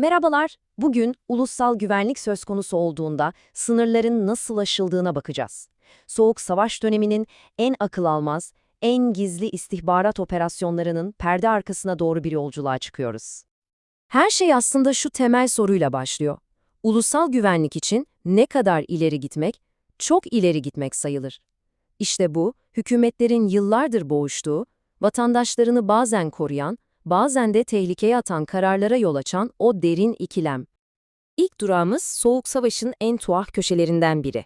Merhabalar. Bugün ulusal güvenlik söz konusu olduğunda sınırların nasıl aşıldığına bakacağız. Soğuk Savaş döneminin en akıl almaz, en gizli istihbarat operasyonlarının perde arkasına doğru bir yolculuğa çıkıyoruz. Her şey aslında şu temel soruyla başlıyor. Ulusal güvenlik için ne kadar ileri gitmek, çok ileri gitmek sayılır. İşte bu, hükümetlerin yıllardır boğuştuğu, vatandaşlarını bazen koruyan, bazen de tehlikeye atan kararlara yol açan o derin ikilem. İlk durağımız Soğuk Savaş'ın en tuhaf köşelerinden biri.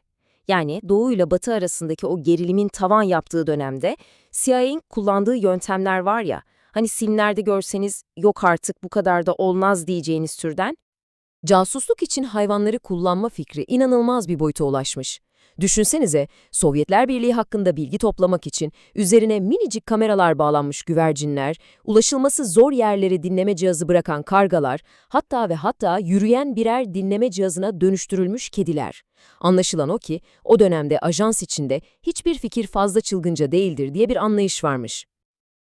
Yani Doğu ile Batı arasındaki o gerilimin tavan yaptığı dönemde CIA'nin kullandığı yöntemler var ya, hani filmlerde görseniz yok artık bu kadar da olmaz diyeceğiniz türden, Casusluk için hayvanları kullanma fikri inanılmaz bir boyuta ulaşmış. Düşünsenize, Sovyetler Birliği hakkında bilgi toplamak için üzerine minicik kameralar bağlanmış güvercinler, ulaşılması zor yerleri dinleme cihazı bırakan kargalar, hatta ve hatta yürüyen birer dinleme cihazına dönüştürülmüş kediler. Anlaşılan o ki, o dönemde ajans içinde hiçbir fikir fazla çılgınca değildir diye bir anlayış varmış.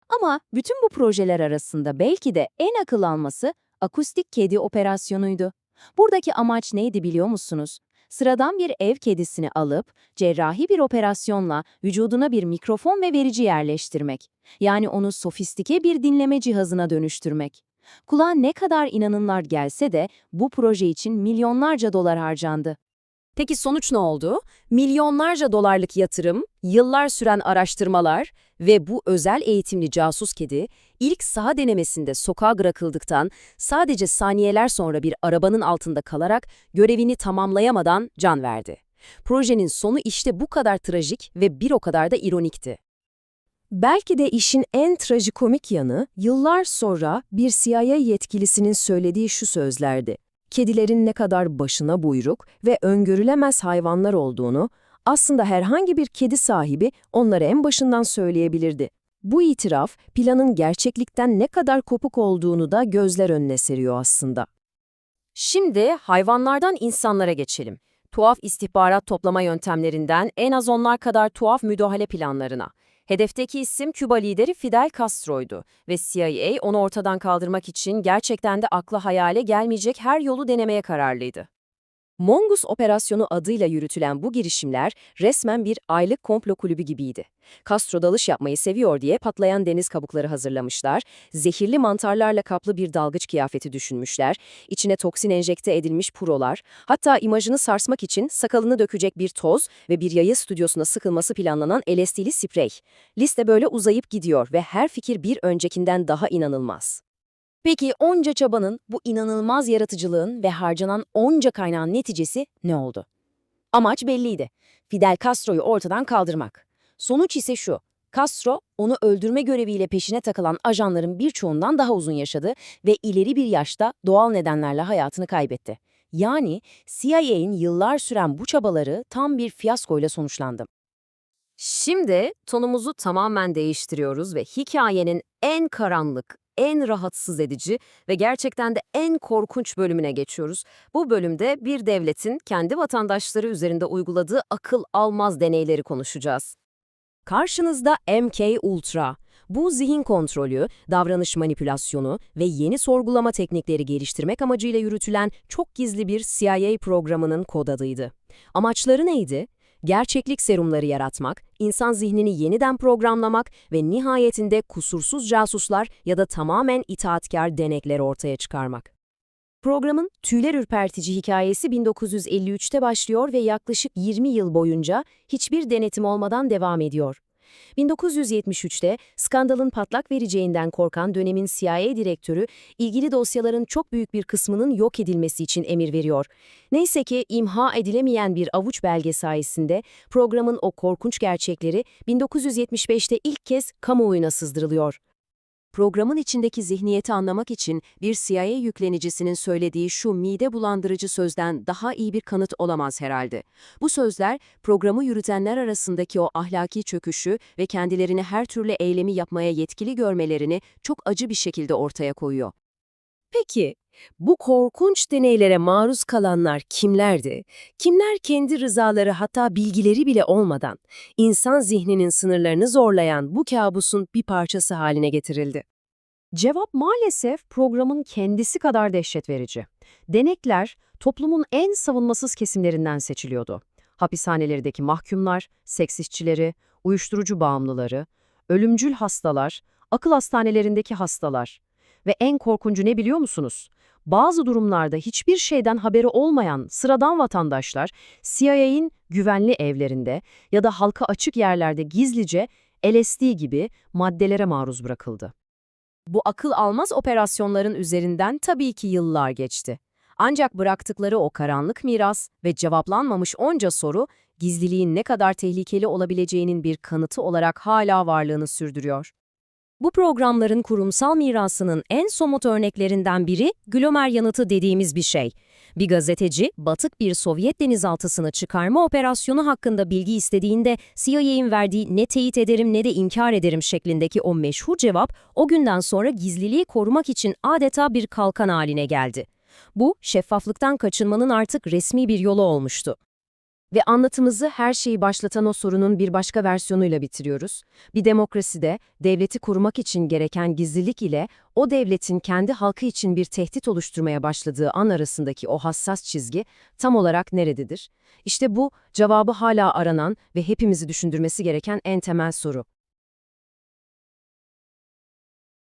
Ama bütün bu projeler arasında belki de en akıl alması akustik kedi operasyonuydu. Buradaki amaç neydi biliyor musunuz? Sıradan bir ev kedisini alıp cerrahi bir operasyonla vücuduna bir mikrofon ve verici yerleştirmek. Yani onu sofistike bir dinleme cihazına dönüştürmek. Kulağa ne kadar inanılmaz gelse de bu proje için milyonlarca dolar harcandı. Peki sonuç ne oldu? Milyonlarca dolarlık yatırım, yıllar süren araştırmalar ve bu özel eğitimli casus kedi ilk saha denemesinde sokağa bırakıldıktan sadece saniyeler sonra bir arabanın altında kalarak görevini tamamlayamadan can verdi. Projenin sonu işte bu kadar trajik ve bir o kadar da ironikti. Belki de işin en trajikomik yanı yıllar sonra bir CIA yetkilisinin söylediği şu sözlerdi kedilerin ne kadar başına buyruk ve öngörülemez hayvanlar olduğunu, aslında herhangi bir kedi sahibi onlara en başından söyleyebilirdi. Bu itiraf, planın gerçeklikten ne kadar kopuk olduğunu da gözler önüne seriyor aslında. Şimdi hayvanlardan insanlara geçelim. Tuhaf istihbarat toplama yöntemlerinden en az onlar kadar tuhaf müdahale planlarına. Hedefteki isim Küba lideri Fidel Castro'ydu ve CIA onu ortadan kaldırmak için gerçekten de akla hayale gelmeyecek her yolu denemeye kararlıydı. Mongus operasyonu adıyla yürütülen bu girişimler resmen bir aylık komplo kulübü gibiydi. Castro dalış yapmayı seviyor diye patlayan deniz kabukları hazırlamışlar, zehirli mantarlarla kaplı bir dalgıç kıyafeti düşünmüşler, içine toksin enjekte edilmiş purolar, hatta imajını sarsmak için sakalını dökecek bir toz ve bir yayı stüdyosuna sıkılması planlanan LSD'li sprey. Liste böyle uzayıp gidiyor ve her fikir bir öncekinden daha inanılmaz. Peki onca çabanın, bu inanılmaz yaratıcılığın ve harcanan onca kaynağın neticesi ne oldu? Amaç belliydi. Fidel Castro'yu ortadan kaldırmak. Sonuç ise şu. Castro, onu öldürme göreviyle peşine takılan ajanların birçoğundan daha uzun yaşadı ve ileri bir yaşta doğal nedenlerle hayatını kaybetti. Yani CIA'nin yıllar süren bu çabaları tam bir fiyaskoyla sonuçlandı. Şimdi tonumuzu tamamen değiştiriyoruz ve hikayenin en karanlık, en rahatsız edici ve gerçekten de en korkunç bölümüne geçiyoruz. Bu bölümde bir devletin kendi vatandaşları üzerinde uyguladığı akıl almaz deneyleri konuşacağız. Karşınızda MK Ultra. Bu zihin kontrolü, davranış manipülasyonu ve yeni sorgulama teknikleri geliştirmek amacıyla yürütülen çok gizli bir CIA programının kod adıydı. Amaçları neydi? Gerçeklik serumları yaratmak, insan zihnini yeniden programlamak ve nihayetinde kusursuz casuslar ya da tamamen itaatkar denekler ortaya çıkarmak. Programın tüyler ürpertici hikayesi 1953'te başlıyor ve yaklaşık 20 yıl boyunca hiçbir denetim olmadan devam ediyor. 1973'te skandalın patlak vereceğinden korkan dönemin CIA direktörü ilgili dosyaların çok büyük bir kısmının yok edilmesi için emir veriyor. Neyse ki imha edilemeyen bir avuç belge sayesinde programın o korkunç gerçekleri 1975'te ilk kez kamuoyuna sızdırılıyor. Programın içindeki zihniyeti anlamak için bir CIA yüklenicisinin söylediği şu mide bulandırıcı sözden daha iyi bir kanıt olamaz herhalde. Bu sözler programı yürütenler arasındaki o ahlaki çöküşü ve kendilerini her türlü eylemi yapmaya yetkili görmelerini çok acı bir şekilde ortaya koyuyor. Peki, bu korkunç deneylere maruz kalanlar kimlerdi? Kimler kendi rızaları hatta bilgileri bile olmadan insan zihninin sınırlarını zorlayan bu kabusun bir parçası haline getirildi? Cevap maalesef programın kendisi kadar dehşet verici. Denekler toplumun en savunmasız kesimlerinden seçiliyordu. Hapishanelerdeki mahkumlar, seks işçileri, uyuşturucu bağımlıları, ölümcül hastalar, akıl hastanelerindeki hastalar. Ve en korkuncu ne biliyor musunuz? Bazı durumlarda hiçbir şeyden haberi olmayan sıradan vatandaşlar CIA'in güvenli evlerinde ya da halka açık yerlerde gizlice LSD gibi maddelere maruz bırakıldı. Bu akıl almaz operasyonların üzerinden tabii ki yıllar geçti. Ancak bıraktıkları o karanlık miras ve cevaplanmamış onca soru, gizliliğin ne kadar tehlikeli olabileceğinin bir kanıtı olarak hala varlığını sürdürüyor. Bu programların kurumsal mirasının en somut örneklerinden biri glomer yanıtı dediğimiz bir şey. Bir gazeteci, batık bir Sovyet denizaltısını çıkarma operasyonu hakkında bilgi istediğinde CIA'in verdiği ne teyit ederim ne de inkar ederim şeklindeki o meşhur cevap o günden sonra gizliliği korumak için adeta bir kalkan haline geldi. Bu, şeffaflıktan kaçınmanın artık resmi bir yolu olmuştu. Ve anlatımızı her şeyi başlatan o sorunun bir başka versiyonuyla bitiriyoruz. Bir demokraside devleti korumak için gereken gizlilik ile o devletin kendi halkı için bir tehdit oluşturmaya başladığı an arasındaki o hassas çizgi tam olarak nerededir? İşte bu cevabı hala aranan ve hepimizi düşündürmesi gereken en temel soru.